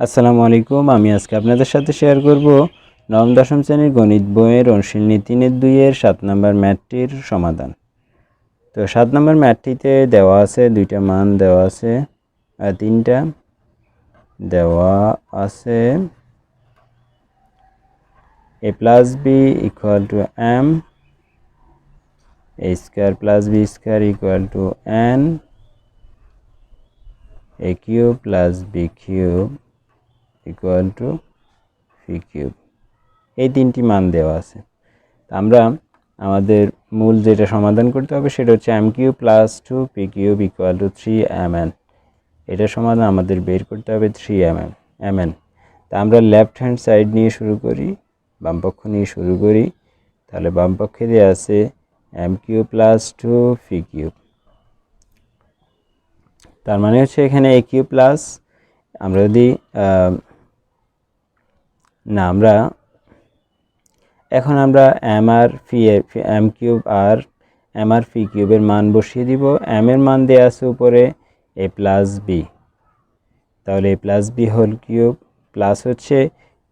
আসসালামু আলাইকুম, আমি আজকে আপনাদের সাথে শেয়ার করব নবম, দশম শ্রেণির গণিত বইয়ের অনুশীলনী তিনের দুইয়ের সাত নম্বর ম্যাথটির সমাধান। তো সাত নম্বর ম্যাথটিতে দেওয়া আছে দুইটা মান, দেওয়া আছে তিনটা, দেওয়া আছে A plus B equal to M A square plus B square equal to N A cube plus B cube equal to P cube এই তিনটি মান দেওয়া আছে। আমরা আমাদের মূল যেটা সমাধান করতে হবে সেটা হচ্ছে M cube plus two P cube equal to three M N এটা সমাধান আমাদের বের করতে হবে three M M M N তা আমরা লেফট হ্যান্ড সাইড নিয়ে শুরু করি বামপক্ষ নিয়ে শুরু করি। তাহলে বামপক্ষে দেওয়া আছে M cube plus two P cube তার মানে হচ্ছে এখানে এ কিউব প্লাস আমরা যদি না, আমরা এখন আমরা এম আর ফি এম কিউব আর এম আর ফি কিউবের মান বসিয়ে দিব। এম এর মান দেওয়া আছে উপরে এ প্লাস বি তাহলে A plus B whole cube plus হচ্ছে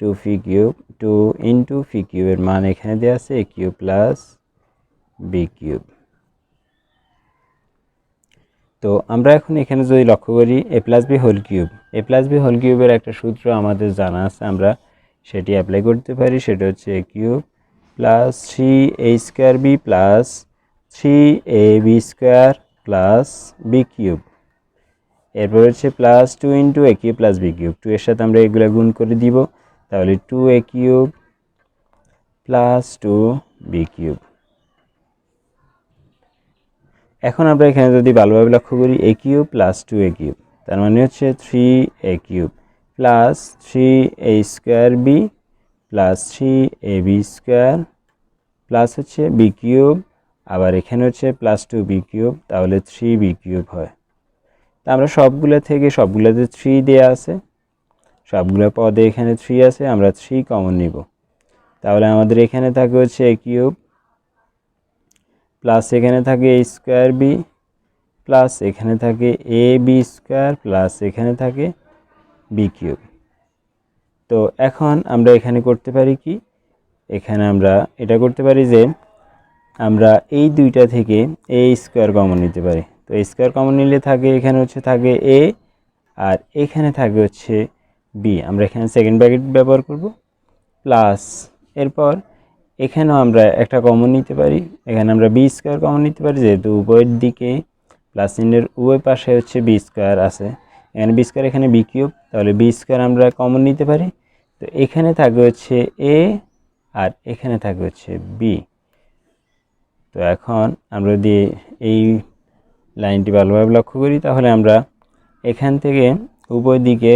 two P cube two into P কিউবের মান এখানে দেওয়া আছে A cube plus B cube তো আমরা এখন এখানে যদি লক্ষ্য করি A plus B whole cube A plus B whole কিউবের একটা সূত্র আমাদের জানা আছে, আমরা সেটি অ্যাপ্লাই করতে পারি, সেটা হচ্ছে A cube plus three A square B plus three A B square plus B cube এরপর হচ্ছে plus two into A cube plus B cube two এর সাথে আমরা এগুলো গুণ করে দিব। তাহলে two A cube plus two B cube এখন আমরা এখানে যদি ভালোভাবে লক্ষ্য করি A cube plus two A cube তার মানে হচ্ছে three A cube plus three A square B plus three A B square plus হচ্ছে বি কিউব আবার এখানে হচ্ছে প্লাস টু বি কিউব তাহলে থ্রি বি কিউব হয়। তা আমরা সবগুলো থেকে সবগুলোতে থ্রি দেওয়া আছে। সবগুলো পদে এখানে থ্রি আছে, আমরা থ্রি কমন নিব। তাহলে আমাদের এখানে থাকে হচ্ছে এ কিউব প্লাস এখানে থাকে এ স্কোয়ার বি প্লাস এখানে থাকে এ বি স্কোয়ার প্লাস এখানে থাকে বি কিউব তো এখন আমরা এখানে করতে পারি কি? এখানে আমরা এটা করতে পারি যে আমরা এই দুইটা থেকে এ স্কোয়ার কমন নিতে পারি। তো স্কোয়ার কমন নিলে থাকে এখানে হচ্ছে থাকে এ আর এখানে থাকে হচ্ছে বি আমরা এখানে সেকেন্ড ব্র্যাকেট ব্যবহার করব। প্লাস এরপর এখানেও আমরা একটা কমন নিতে পারি। এখানে আমরা বি স্কোয়ার কমন নিতে পারি, যেহেতু উভয়ের দিকে প্লাস চিহ্নের উভয় পাশে হচ্ছে বি স্কোয়ার আছে। এখানে বি স্কোয়ার এখানে বি কিউব তাহলে বি স্কোয়ার আমরা কমন নিতে পারি। তো এখানে থাকবে হচ্ছে এ আর এখানে থাকবে হচ্ছে বি তো এখন আমরা যদি এই লাইনটি ভালোভাবে লক্ষ্য করি, তাহলে আমরা এখান থেকে উভয় দিকে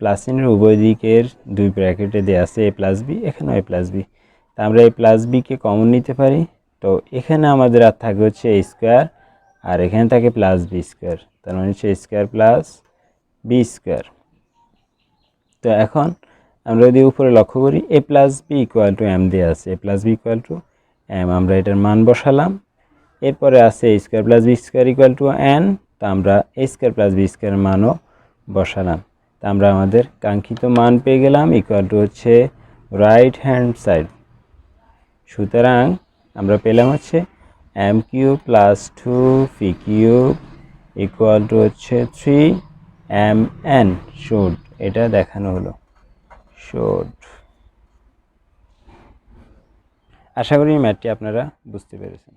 প্লাস উভয় দিকের দুই ব্র্যাকেটে দেওয়া আছে এ প্লাস বি এখানেও এ প্লাস বি তা আমরা এই প্লাস বিকে কমন নিতে পারি। তো এখানে আমাদের আর থাকে হচ্ছে এ স্কোয়ার আর এখানে থাকে প্লাস বি স্কোয়ার তার মানে হচ্ছে স্কোয়ার প্লাস বি স্কোয়ার। তো এখন আমরা যদি উপরে লক্ষ্য করি, A plus B equal to M দিয়ে আছে। A plus B equal to M আমরা এটার মান বসালাম। এরপরে আছে A square plus B square equal to N তা আমরা এ স্কোয়ার প্লাস বি স্কোয়ারের মানও বসালাম। তা আমরা আমাদের কাঙ্ক্ষিত মান পেয়ে গেলাম ইকুয়াল টু হচ্ছে রাইট হ্যান্ড সাইড সুতরাং আমরা পেলাম হচ্ছে M cube plus two P cube equal to হচ্ছে থ্রি এম এন শুড এটা দেখানো হলো। শুড আশা করি ম্যাথটি আপনারা বুঝতে পেরেছেন।